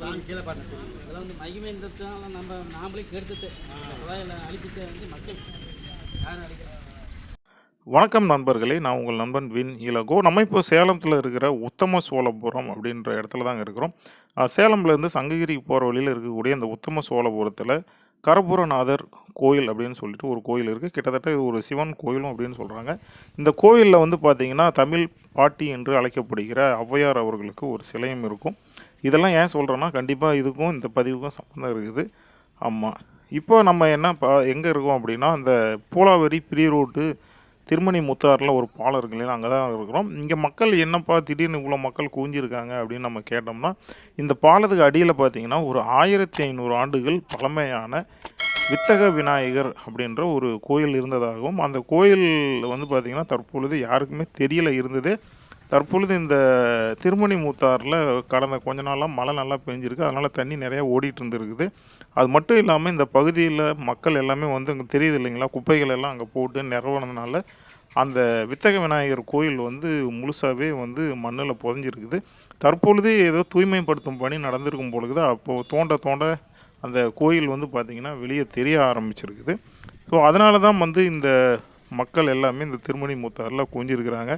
சாமி கீழே பாருங்க. அதெல்லாம் வந்து மகிமைன்றதுனால நம்ம நாமளே கெடுத்துட்டு அழிச்சிட்டு வந்து மக்கள் யாரும் அழிக்கிறாங்க வணக்கம் நண்பர்களே நான் உங்கள் நண்பன் வின் இலகோ நம்ம இப்போ சேலத்தில் இருக்கிற உத்தம சோழபுரம் அப்படின்ற இடத்துல தாங்க இருக்கிறோம். சேலம்லேருந்து சங்ககிரி போகிற வழியில் இருக்கக்கூடிய இந்த உத்தம சோழபுரத்தில் கரபுரநாதர் கோயில் அப்படின்னு சொல்லிட்டு ஒரு கோயில் இருக்குது கிட்டத்தட்ட இது ஒரு சிவன் கோயிலும் அப்படின்னு சொல்கிறாங்க இந்த கோயிலில் வந்து பார்த்திங்கன்னா தமிழ் பாட்டி என்று அழைக்கப்படுகிற ஔவையார் அவர்களுக்கு ஒரு சிலையும் இருக்கும். இதெல்லாம் ஏன் சொல்கிறேன்னா கண்டிப்பாக இதுக்கும் இந்த பதிவுக்கும் சம்மந்தம் இருக்குது. ஆமாம் இப்போ நம்ம என்ன பா எங்கே இருக்கோம் அப்படின்னா அந்த பூலாவரி பிரி ரோட்டு திருமணி முத்தாரில் ஒரு பாலம் இருக்கு இல்லையா அங்கே தான் இருக்கிறோம். இங்கே மக்கள் என்னப்பா திடீர்னு இவ்வளோ மக்கள் குவிஞ்சிருக்காங்க அப்படின்னு நம்ம கேட்டோம்னா இந்த பாலத்துக்கு அடியில் பார்த்தீங்கன்னா ஒரு ஆயிரத்தி ஐநூறு ஆண்டுகள் பழமையான வித்தக விநாயகர் அப்படின்ற ஒரு கோயில் இருந்ததாகவும் அந்த கோயில் வந்து பார்த்திங்கன்னா தற்பொழுது யாருக்குமே தெரியல இருந்தது. தற்பொழுது இந்த திருமணி மூத்தாரில் கடந்த கொஞ்ச நாளாக மழை நல்லா பெஞ்சிருக்கு. அதனால் தண்ணி நிறையா ஓடிட்டு இருந்திருக்குது. அது மட்டும் இல்லாமல் இந்த பகுதியில் மக்கள் எல்லாமே வந்து அங்கே தெரியுது இல்லைங்களா? குப்பைகள் எல்லாம் அங்கே போட்டு நிறவனதுனால அந்த வித்தக விநாயகர் கோயில் வந்து முழுசாகவே வந்து மண்ணில் புதஞ்சிருக்குது. தற்பொழுது ஏதோ தூய்மைப்படுத்தும் பணி நடந்திருக்கும் பொழுது அப்போது தோண்ட தோண்ட அந்த கோயில் வந்து பார்த்திங்கன்னா வெளியே தெரிய ஆரம்பிச்சிருக்குது. ஸோ அதனால தான் வந்து இந்த மக்கள் எல்லாமே இந்த திருமணி மூத்தாரில் குஞ்சிருக்கிறாங்க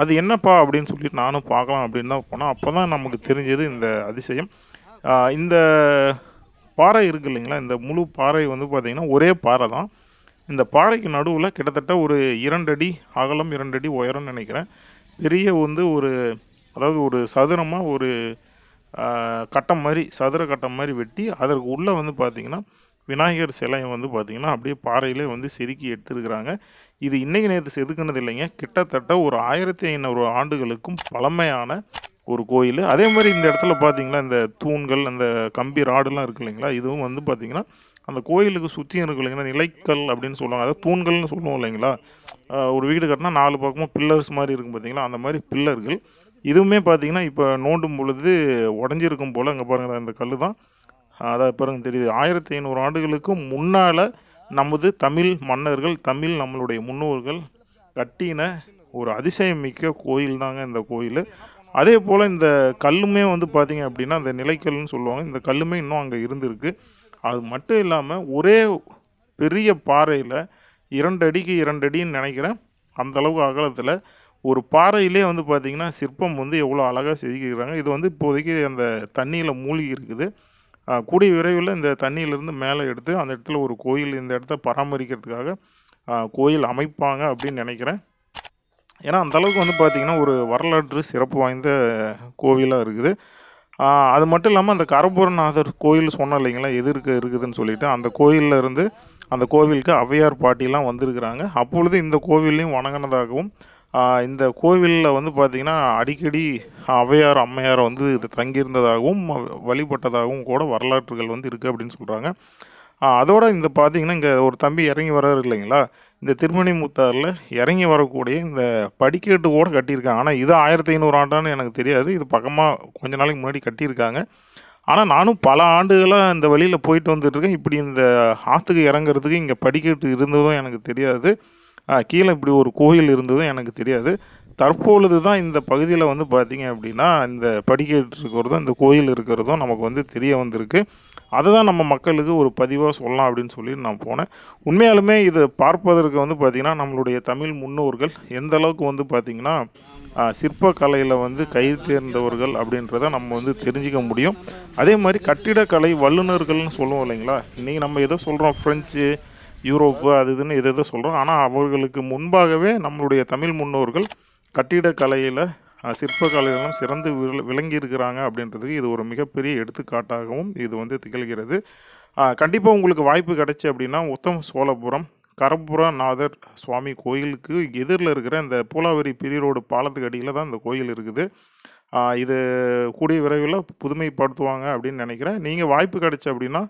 அது என்னப்பா அப்படின்னு சொல்லிட்டு நானும் பார்க்கலாம் அப்படின்னு தான் போனோம் அப்போ தான் நமக்கு தெரிஞ்சது இந்த அதிசயம். இந்த பாறை இருக்கு இல்லைங்களா? இந்த முழு பாறை வந்து பார்த்திங்கன்னா ஒரே பாறை தான். இந்த பாறைக்கு நடுவில் கிட்டத்தட்ட ஒரு இரண்டடி அகலம் இரண்டடி உயரம்னு நினைக்கிறேன். பெரிய வந்து ஒரு அதாவது ஒரு சதுரமாக ஒரு கட்டம் மாதிரி சதுர கட்டம் மாதிரி வெட்டி அதற்கு உள்ளே வந்து பார்த்திங்கன்னா விநாயகர் சிலையை வந்து பார்த்திங்கன்னா அப்படியே பாறையிலே வந்து செதுக்கி எடுத்துருக்குறாங்க. இது இன்றைக்கி நேற்று செதுக்குனது இல்லைங்க. கிட்டத்தட்ட ஒரு ஆயிரத்தி ஐநூறு ஆண்டுகளுக்கும் பழமையான ஒரு கோயில். அதே மாதிரி இந்த இடத்துல பார்த்தீங்கன்னா இந்த தூண்கள் அந்த கம்பி ராடுலாம் இருக்கு இல்லைங்களா? இதுவும் வந்து பார்த்திங்கன்னா அந்த கோயிலுக்கு சுற்றியும் இருக்கு இல்லைங்களா? நிலைக்கல் அப்படின்னு சொல்லுவாங்க. அதாவது தூண்கள்னு சொல்லுவோம் இல்லைங்களா? ஒரு வீடு கட்டினா நாலு பக்கமும் பில்லர்ஸ் மாதிரி இருக்கும் பார்த்தீங்களா? அந்த மாதிரி பில்லர்கள். இதுவுமே பார்த்திங்கன்னா இப்போ நோண்டும் பொழுது உடஞ்சிருக்கும் போல் அங்கே பாருங்கள் அந்த கல் தான் அதான் பாருங்க தெரியுது. ஆயிரத்தி ஐநூறு ஆண்டுகளுக்கு முன்னால் நமது தமிழ் மன்னர்கள் தமிழ் நம்மளுடைய முன்னோர்கள் கட்டின ஒரு அதிசயமிக்க கோயில் தாங்க இந்த கோயில். அதே போல் இந்த கல்லுமே வந்து பார்த்திங்க அப்படின்னா அந்த நிலைக்கல்னு சொல்லுவாங்க. இந்த கல்லுமே இன்னும் அங்கே இருந்திருக்கு. அது மட்டும் இல்லாமல் ஒரே பெரிய பாறையில் இரண்டு அடிக்கு இரண்டு அடின்னு நினைக்கிறேன். அந்த அளவுக்கு அகலத்தில் ஒரு பாறையிலே வந்து பார்த்திங்கன்னா சிற்பம் வந்து எவ்வளோ அழகாக செதுக்கிக்கிறாங்க இது வந்து இப்போதைக்கு அந்த தண்ணியில் மூழ்கி இருக்குது. கூடிய விரைவில் இந்த தண்ணியிலேருந்து மேலே எடுத்து அந்த இடத்துல ஒரு கோயில் இந்த இடத்த பராமரிக்கிறதுக்காக கோயில் அமைப்பாங்க அப்படின்னு நினைக்கிறேன். ஏன்னா அந்தளவுக்கு வந்து பார்த்திங்கன்னா ஒரு வரலாற்று சிறப்பு வாய்ந்த கோவிலாக இருக்குது. அது மட்டும் இல்லாமல் அந்த கரபுரநாதர் கோயில் சொன்னோம் இல்லைங்களா எது இருக்கு இருக்குதுன்னு சொல்லிட்டு அந்த கோயிலில் இருந்து அந்த கோவிலுக்கு ஔவையார் பாட்டிலாம் வந்திருக்கிறாங்க. அப்பொழுது இந்த கோவிலையும் வணங்கினதாகவும் இந்த கோவிலில் வந்து பார்த்திங்கன்னா அடிக்கடி ஔவையார் அம்மையார் வந்து இது தங்கியிருந்ததாகவும் வழிபட்டதாகவும் கூட வரலாற்றுகள் வந்து இருக்குது அப்படின்னு சொல்கிறாங்க அதோட இந்த பார்த்திங்கன்னா இங்கே ஒரு தம்பி இறங்கி வர்றாரு இல்லைங்களா? இந்த திருமணி முத்தாரில் இறங்கி வரக்கூடிய இந்த படிக்கட்டு கூட கட்டியிருக்காங்க. ஆனால் இது ஆயிரத்தி ஐநூறு ஆண்டான்னு எனக்கு தெரியாது. இது பக்கமாக கொஞ்ச நாளைக்கு முன்னாடி கட்டியிருக்காங்க. ஆனால் நானும் பல ஆண்டுகளாக இந்த வழியில் போயிட்டு வந்துட்டுருக்கேன் இப்படி இந்த ஆற்றுக்கு இறங்குறதுக்கு இங்கே படிக்கட்டு இருந்ததும் எனக்கு தெரியாது. கீழே இப்படி ஒரு கோயில் இருந்ததும் எனக்கு தெரியாது. தற்பொழுது தான் இந்த பகுதியில் வந்து பார்த்தீங்க அப்படின்னா இந்த படிக்கட்டு இருக்கிறதும் இந்த கோயில் இருக்கிறதும் நமக்கு வந்து தெரிய வந்திருக்கு. அதை தான் நம்ம மக்களுக்கு ஒரு பதிவாக சொல்லலாம் அப்படின்னு சொல்லி நான் போனேன். உண்மையாலுமே இதை பார்ப்பதற்கு வந்து பார்த்திங்கன்னா நம்மளுடைய தமிழ் முன்னோர்கள் எந்த அளவுக்கு வந்து பார்த்திங்கன்னா சிற்பக்கலையில் வந்து கை தேர்ந்தவர்கள் அப்படின்றத நம்ம வந்து தெரிஞ்சிக்க முடியும். அதே மாதிரி கட்டிடக்கலை வல்லுநர்கள்னு சொல்லுவோம் இல்லைங்களா? இன்றைக்கி நம்ம ஏதோ சொல்கிறோம் ஃப்ரெஞ்சு யூரோப்பு அது இதுன்னு எது எதோ சொல்கிறோம் ஆனால் அவர்களுக்கு முன்பாகவே நம்மளுடைய தமிழ் முன்னோர்கள் கட்டிடக்கலையில் சிற்பக்கலையிலும் சிறந்து வில்- விளங்கி இருக்கிறாங்க அப்படின்றதுக்கு இது ஒரு மிகப்பெரிய எடுத்துக்காட்டாகவும் இது வந்து திகழ்கிறது. கண்டிப்பாக உங்களுக்கு வாய்ப்பு கிடைச்சி அப்படின்னா உத்தம சோழபுரம் கரபுரநாதர் சுவாமி கோயிலுக்கு எதிரில் இருக்கிற இந்த பூலாவரி பிரியரோடு பாலத்துக்கு அடியில் தான் இந்த கோயில் இருக்குது. இது கூடிய விரைவில் புதுமைப்படுத்துவாங்க அப்படின்னு நினைக்கிறேன். நீங்கள் வாய்ப்பு கிடைச்சி அப்படின்னா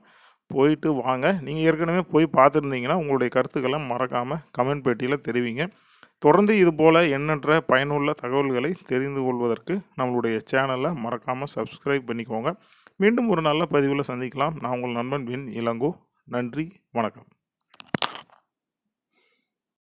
போயிட்டு வாங்க. நீங்கள் ஏற்கனவே போய் பார்த்துருந்தீங்கன்னா உங்களுடைய கருத்துக்களை மறக்காமல் கமெண்ட் பெட்டியில் தெரிவிங்க. தொடர்ந்து இது போல் எண்ணற்ற பயனுள்ள தகவல்களை தெரிந்து கொள்வதற்கு நம்மளுடைய சேனலை மறக்காமல் சப்ஸ்கிரைப் பண்ணிக்கோங்க. மீண்டும் ஒரு நல்ல பதிவில் சந்திக்கலாம். நான் உங்கள் நண்பன் வின் இளங்கோ. நன்றி. வணக்கம்.